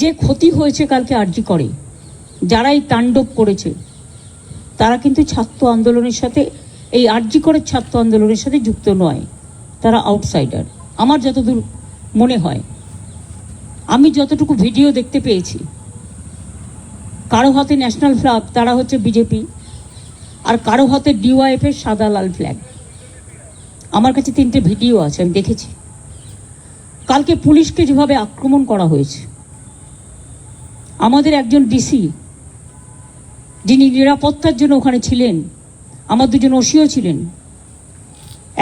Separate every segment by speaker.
Speaker 1: যে ক্ষতি হয়েছে কালকে আরজি করে, যারাই তাণ্ডব করেছে, তারা কিন্তু ছাত্র আন্দোলনের সাথে, এই আরজি করে ছাত্র আন্দোলনের সাথে যুক্ত নয়, তারা আউটসাইডার আমার যতদূর মনে হয়, আমি যতটুকু ভিডিও দেখতে পেয়েছি, কারও হাতে ন্যাশনাল ফ্ল্যাগ তারা হচ্ছে বিজেপি আর কারও হাতে ডিওয়াইএফ এর সাদা লাল ফ্ল্যাগ আমার কাছে তিনটে ভিডিও আছে, আমি দেখেছি। কালকে পুলিশকে যেভাবে আক্রমণ করা হয়েছে আমাদের একজন ডিসি যিনি নিরাপত্তার জন্য ওখানে ছিলেন, আমার দুজন ওসিও ছিলেন,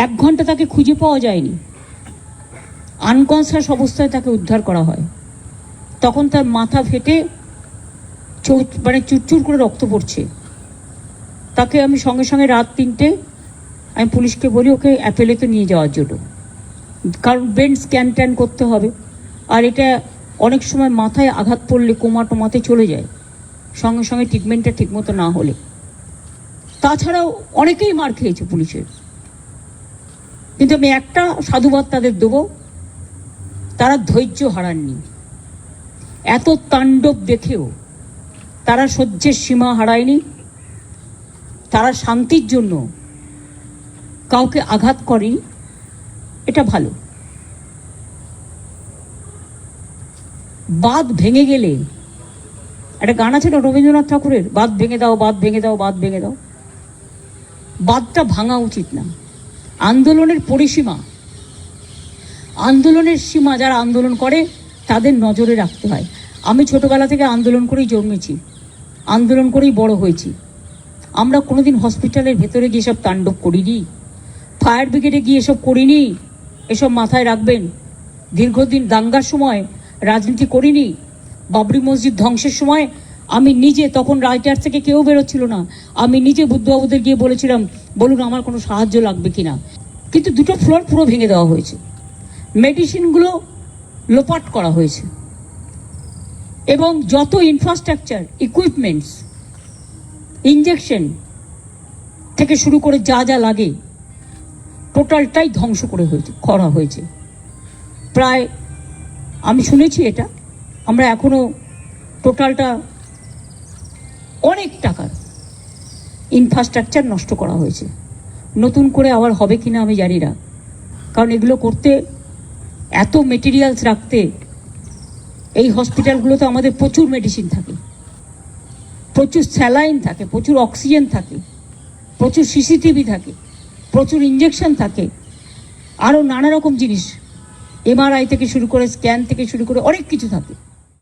Speaker 1: এক ঘণ্টা তাকে খুঁজে পাওয়া যায়নি। আনকনসাস অবস্থায় তাকে উদ্ধার করা হয়। তখন তার মাথা ফেটে মানে চুরচুর করে রক্ত পড়ছে। তাকে আমি সঙ্গে সঙ্গে রাত তিনটে আমি পুলিশকে বলি, ওকে অ্যাপেলেতে নিয়ে যাওয়ার জন্য। কারণ ব্রেন স্ক্যান ট্যান করতে হবে। আর এটা অনেক সময় মাথায় আঘাত পড়লে কোমা টোমাতে চলে যায়। সঙ্গে সঙ্গে ট্রিটমেন্টটা ঠিকমতো না হলে। তাছাড়াও অনেকেই মার খেয়েছে পুলিশের। কিন্তু আমি একটা সাধুবাদ তাদের দেবো, তারা ধৈর্য হারাননি। এত তাণ্ডব দেখেও তারা সহ্যের সীমা হারায়নি। তারা শান্তির জন্য কাউকে আঘাত করেনি। এটা ভালো। বাঁধ ভেঙে গেলে, একটা গান আছে না রবীন্দ্রনাথ ঠাকুরের, বাঁধ ভেঙে দাও, বাঁধ ভেঙে দাও, বাঁধ ভেঙে দাও। বাঁধটা ভাঙা উচিত না। আন্দোলনের পরিসীমা, আন্দোলনের সীমা যারা আন্দোলন করে, তাদের নজরে রাখতে হয়। আমি ছোটবেলা থেকে আন্দোলন করেই জন্মেছি, আন্দোলন করেই বড় হয়েছি। আমরা কোনোদিন হসপিটালের ভেতরে গিয়ে সব তাণ্ডব করিনি, ফায়ার ব্রিগেডে গিয়ে এসব করিনি, এসব মাথায় রাখবেন। দীর্ঘদিন দাঙ্গার সময় রাজনীতি করিনি। বাবরি মসজিদ ধ্বংসের সময় আমি নিজে, তখন রাইটার থেকে কেউ বেরোচ্ছিল না। আমি নিজে বুদ্ধবাবুদের গিয়ে বলেছিলাম, বলুন, আমার কোনো সাহায্য লাগবে কি না? কিন্তু দুটো ফ্লোর পুরো ভেঙে দেওয়া হয়েছে। মেডিসিনগুলো লোপাট করা হয়েছে। এবং যত ইনফ্রাস্ট্রাকচার ইকুইপমেন্টস ইঞ্জেকশন থেকে শুরু করে যা যা লাগে টোটালটাই ধ্বংস করে হয়েছে, করা হয়েছে। প্রায় আমি শুনেছি এটা। আমরা এখনও টোটালটা অনেক টাকার ইনফ্রাস্ট্রাকচার নষ্ট করা হয়েছে। নতুন করে আবার হবে কিনা আমি জানি না। কারণ এগুলো করতে এত মেটেরিয়ালস রাখতে এই হসপিটালগুলোতে আমাদের প্রচুর মেডিসিন থাকে। প্রচুর স্যালাইন থাকে, প্রচুর অক্সিজেন থাকে, প্রচুর সিসিটিভি থাকে, প্রচুর ইঞ্জেকশন থাকে আরও নানা রকম জিনিস এমআরআই থেকে শুরু করে স্ক্যান থেকে শুরু করে অনেক কিছু থাকে।